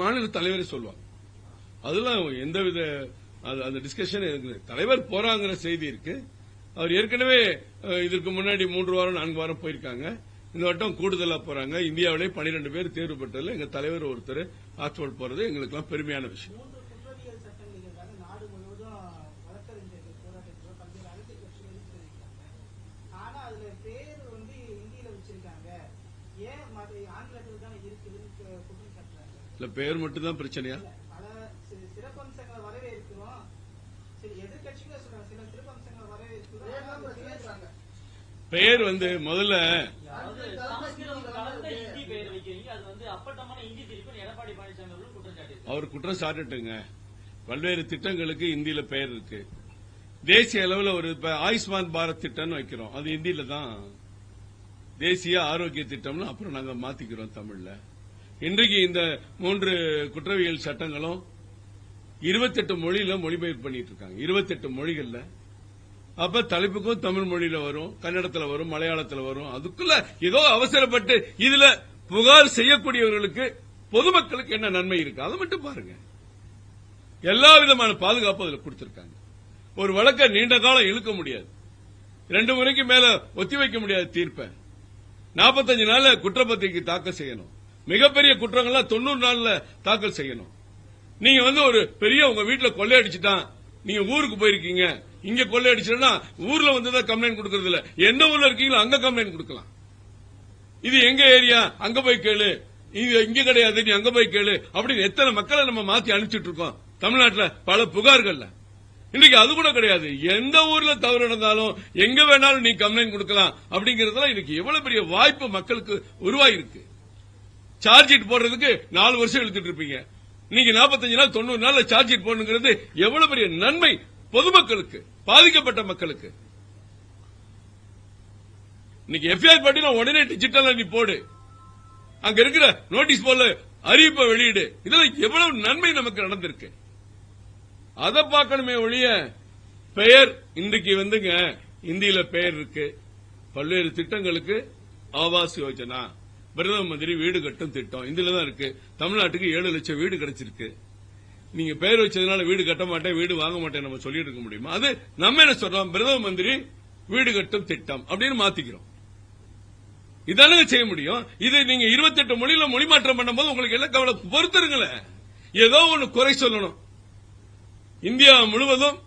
மாநில தலைவரே சொல்லுவாங்க அதெல்லாம் எந்தவித அந்த டிஸ்கஷன் தலைவர் போறாங்கிற செய்தி இருக்கு. அவர் ஏற்கனவே இதற்கு முன்னாடி மூன்று வாரம் நான்கு வாரம் போயிருக்காங்க. இந்த வட்டம் கூடுதலா போறாங்க. இந்தியாவிலே 12 பேர் தேர்வு பெற்றதுல எங்க தலைவர் ஒருத்தர் ஆக்ஸ்போர்ட் போறது எங்களுக்கு எல்லாம் பெருமையான விஷயம். ஏன் ஆங்கிலத்தில் தான் இருக்குது இல்ல பெயர் மட்டும் தான் பிரச்சனையா பெயர் வந்து முதல்ல அவர் குற்றம் சாட்டுட்டுங்க. பல்வேறு திட்டங்களுக்கு இந்தியில பெயர் இருக்கு. தேசிய அளவில் ஒரு இப்ப ஆயுஷ்மான் பாரத் திட்டம்னு வைக்கிறோம். அது இந்தியில தான். தேசிய ஆரோக்கிய திட்டம்னு அப்புறம் நாங்க மாத்திக்கிறோம் தமிழ்ல. இன்றைக்கு இந்த மூன்று குற்றவியல் சட்டங்களும் இருபத்தெட்டு மொழியில மொழிபெயர்ப்பு பண்ணிட்டு இருக்காங்க. இருபத்தெட்டு மொழிகள்ல. அப்ப தலைப்புக்கும் தமிழ் மொழியில வரும் கன்னடத்துல வரும் மலையாளத்துல வரும். அதுக்குள்ள ஏதோ அவசரப்பட்டு இதுல புகார் செய்யக்கூடியவர்களுக்கு பொதுமக்களுக்கு என்ன நன்மை இருக்கு? அதை மட்டும் பாருங்க. எல்லா விதமான பாதுகாப்பு அதில் கொடுத்திருக்காங்க. ஒரு வழக்கை நீண்ட காலம் இழுக்க முடியாது. ரெண்டு முறைக்கு மேல ஒத்திவைக்க முடியாது தீர்ப்பை நாற்பத்தஞ்சு நாள் குற்றப்பத்திரிகை தாக்கல் செய்யணும். மிகப்பெரிய குற்றங்கள்லாம் தொண்ணூறு நாள்ல தாக்கல் செய்யணும். நீங்க வந்து ஒரு பெரிய உங்க வீட்டுல கொள்ளையடிச்சுட்டான் நீங்க ஊருக்கு போயிருக்கீங்க இங்க கொள்ளையடிச்சிட்டா ஊர்ல வந்து தான் கம்ப்ளைண்ட் கொடுக்கறது இல்ல. எந்த ஊர்ல இருக்கீங்களோ அங்க கம்ப்ளைண்ட் கொடுக்கலாம். இது எங்க ஏரியா? அங்க போய் கேளு. இது இங்க கிடையாது நீ அங்க போய் கேளு. அப்படின்னு எத்தனை மக்களை நம்ம மாத்தி அனுப்பிச்சிட்டு இருக்கோம். தமிழ்நாட்டில் பல புகார்கள்ல. இன்னைக்கு அது கூட கிடையாது. எந்த ஊர்ல தவறு நடந்தாலும் எங்க வேணாலும் நீ கம்ப்ளைண்ட் கொடுக்கலாம் அப்படிங்கறதுலாம் இன்னைக்கு எவ்வளவு பெரிய வாய்ப்பு மக்களுக்கு உருவாயிருக்கு. சார்ஜ் ஷீட் போடுறதுக்கு நாலு வருஷம் இழுத்துட்டு இருப்பீங்க. நீங்க 45 நாள் தொண்ணூறு நாள்ல சார்ஜ் ஷீட் போடணுங்கிறது எவ்வளவு பெரிய நன்மை பொதுமக்களுக்கு பாதிக்கப்பட்ட மக்களுக்கு. இன்னைக்கு எஃப்ஐஆர் பட்டி நான் உடனே டிஜிட்டலா நீ போடு. அங்க இருக்கிற நோட்டீஸ் போல அறிவிப்பை வெளியிடு. இதெல்லாம் எவ்வளவு நன்மை நமக்கு நடந்திருக்கு. அதை பார்க்கணுமே ஒழிய பெயர் இன்றைக்கு வந்துங்க இந்தியில பெயர் இருக்கு. பல்வேறு திட்டங்களுக்கு ஆவாஸ் யோஜனா. பிரதம மந்திரி வீடு கட்டும் திட்டம். இதுல தான் இருக்கு. தமிழ்நாட்டுக்கு ஏழு லட்சம் வீடு கிடைச்சிருக்கு. நீங்க பெயர் வச்சதுனால வீடு கட்ட மாட்டேன் வீடு வாங்க மாட்டேன் நம்ம சொல்லிட்டு இருக்க முடியுமா? அது நம்ம என்ன சொல்றோம்? பிரதம மந்திரி வீடு கட்டும் திட்டம் அப்படின்னு மாத்திக்கிறோம். இதானங்க செய்ய முடியும்? இது நீங்க 28 மொழியில மொழி மாற்றம் பண்ணும்போது உங்களுக்கு என்ன கவலை? பொறுத்துருங்களேன். ஏதோ ஒன்னு குறை சொல்லணும். இந்தியா முழுவதும்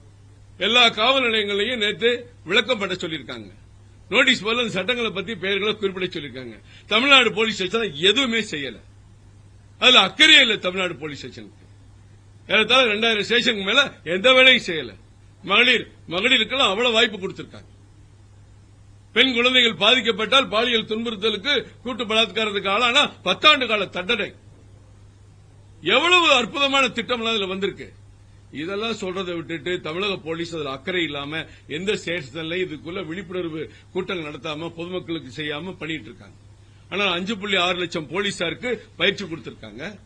எல்லா காவல் நிலையங்களையும் நேற்று விளக்கம் பண்ண சொல்லியிருக்காங்க. நோட்டீஸ் போல அந்த சட்டங்களை பத்தி பெயர்களை குறிப்பிட சொல்லியிருக்காங்க. தமிழ்நாடு போலீஸ் ஸ்டேஷன் எதுவுமே செய்யல. அதுல அக்கறையே இல்லை தமிழ்நாடு போலீஸ் ஸ்டேஷனுக்கு. ஏறத்தாழ ரெண்டாயிரம் ஸ்டேஷனுக்கு மேல எந்த வேலையும் செய்யல. மகளிர் மகளிருக்கெல்லாம் அவ்வளவு வாய்ப்பு கொடுத்திருக்காங்க. பெண் குழந்தைகள் பாதிக்கப்பட்டால் பாலியல் துன்புறுத்தலுக்கு கூட்டு பலாத்காரத்துக்கு ஆளானா பத்தாண்டு கால தண்டனை. எவ்வளவு அற்புதமான திட்டம் அதுல வந்திருக்கு. இதெல்லாம் சொல்றதை விட்டுட்டு தமிழக போலீஸ் அதில் அக்கறை இல்லாம எந்த ஸ்டேஷன்ல இதுக்குள்ள விழிப்புணர்வு கூட்டங்கள் நடத்தாம பொதுமக்களுக்கு செய்யாம பண்ணிட்டு இருக்காங்க. ஆனா அஞ்சு புள்ளி ஆறு லட்சம் போலீசாருக்கு பயிற்சி கொடுத்திருக்காங்க.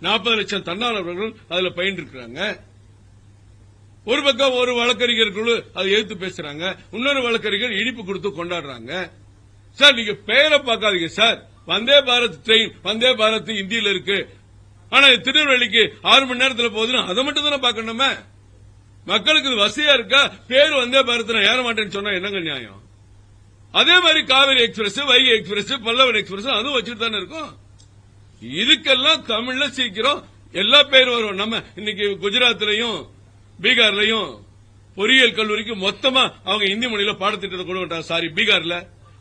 நாற்பது லட்சம் தன்னார்வர்கள் அதுல பயின்றிருக்கிறாங்க ஒரு பக்கம் ஒரு வழக்கறிஞர் குழு அதை எதிர்த்து பேசுறாங்க. இன்னொரு வழக்கறிஞர் இனிப்பு கொடுத்து கொண்டாடுறாங்க. சார் நீங்க பெயரை பார்க்காதீங்க சார். வந்தே பாரத் ட்ரெயின் வந்தே பாரத் இந்தியில் இருக்கு. ஆனா திருநெல்வேலிக்கு ஆறு மணி நேரத்தில் போகுதுன்னா அதை மட்டும் தானே பார்க்கணுமே? மக்களுக்கு இது வசதியா இருக்கா? பேர் வந்தே பாரத் நான் ஏற மாட்டேன்னு சொன்னா என்னங்க நியாயம்? அதே மாதிரி Kaveri express Vaigai express Pallavan express அதுவும் வச்சுட்டு தானே இருக்கும். இதுக்கெல்லாம் தமிழ்ல சீக்கிரம் எல்லா பேரும் வரும் நம்ம இன்னைக்கு குஜராத்லயும் பீகார்லயும் பொறியியல் கல்லூரிக்கு மொத்தமா அவங்க இந்தி மொழியில பாடத்திட்டத்தை கொண்டு வந்துட்டாங்க. சாரி பீகார்ல.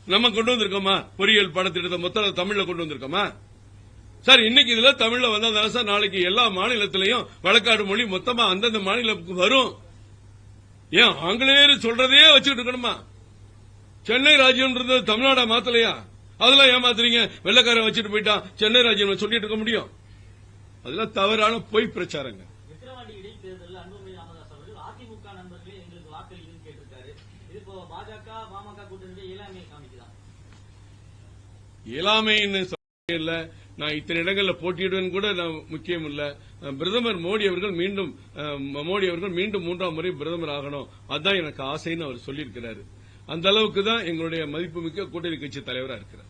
நம்ம கொண்டு வந்திருக்கோமா? பொறியியல் பாடத்திட்டத்தை மொத்தம் தமிழ்ல கொண்டு வந்திருக்கோமா? சார் இன்னைக்கு இதுல தமிழ்ல வந்தா சார் நாளைக்கு எல்லா மாநிலத்திலையும் வழக்காடு மொழி மொத்தமா அந்தந்த மாநிலத்துக்கு வரும். ஏன் ஆங்கிலேயர் சொல்றதையே வச்சுக்கிட்டு இருக்கணுமா? சென்னை ராஜ்யம்ன்றது தமிழ்நாடா மாத்தலையா? அதெல்லாம் ஏமாத்துறீங்க. வெள்ளக்காரன் வச்சுட்டு போயிட்டான். சென்னை ராஜ்யம் சொல்லிட்டு இருக்க முடியும். அதெல்லாம் தவறான பொய் பிரச்சாரங்க. இயலாமைன்னு சொல்ல நான் இத்தனை இடங்களில் போட்டியிடுவேன் கூட நான் முக்கியம் இல்லை. பிரதமர் மோடி அவர்கள் மீண்டும் மோடி அவர்கள் மீண்டும் மூன்றாம் முறை பிரதமர் ஆகணும். அதான் எனக்கு ஆசைன்னு அவர் சொல்லியிருக்கிறாரு. அந்த அளவுக்கு தான் எங்களுடைய மதிப்புமிக்க கூட்டணி கட்சி தலைவராக இருக்கிறார்.